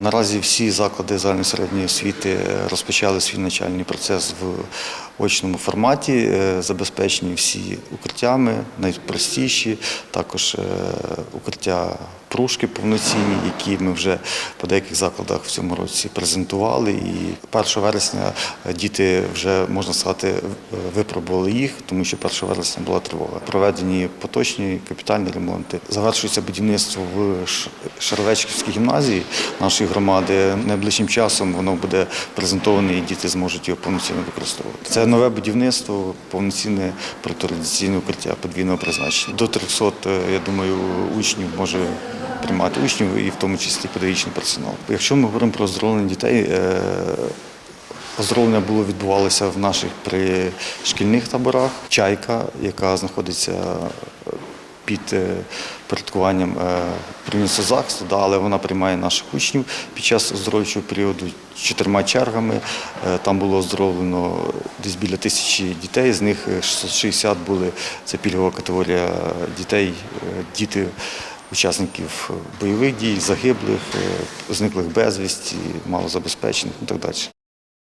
Наразі всі заклади загальної середньої освіти е, розпочали свій навчальний процес в очному форматі, е, забезпечені всі укриттями, найпростіші, також е, укриття пружки повноцінні, які ми вже по деяких закладах в цьому році презентували. І 1 вересня діти вже, можна сказати, випробували їх, тому що 1 вересня була тривога. Проведені поточні капітальні ремонти. Завершується будівництво в Ш- Шаровечківській гімназії нашої громади. Найближчим часом воно буде презентоване і діти зможуть його повноцінно використовувати. Це нове будівництво, повноцінне протирадіаційне укриття подвійного призначення. До 300, е, я думаю, учнів може приймати учнів і в тому числі педагогічний персонал. Якщо ми говоримо про оздоровлення дітей, е, Оздоровлення було відбувалося в наших пришкільних таборах. Чайка, яка знаходиться під е, порядкуванням е, захисту, да, але вона приймає наших учнів під час оздоровчого періоду чотирма чергами. Там було оздоровлено десь біля тисячі дітей, з них е, 660 були це пільгова категорія дітей, діти. Учасників бойових дій, загиблих, е, зниклих безвісті, малозабезпечених і так далі.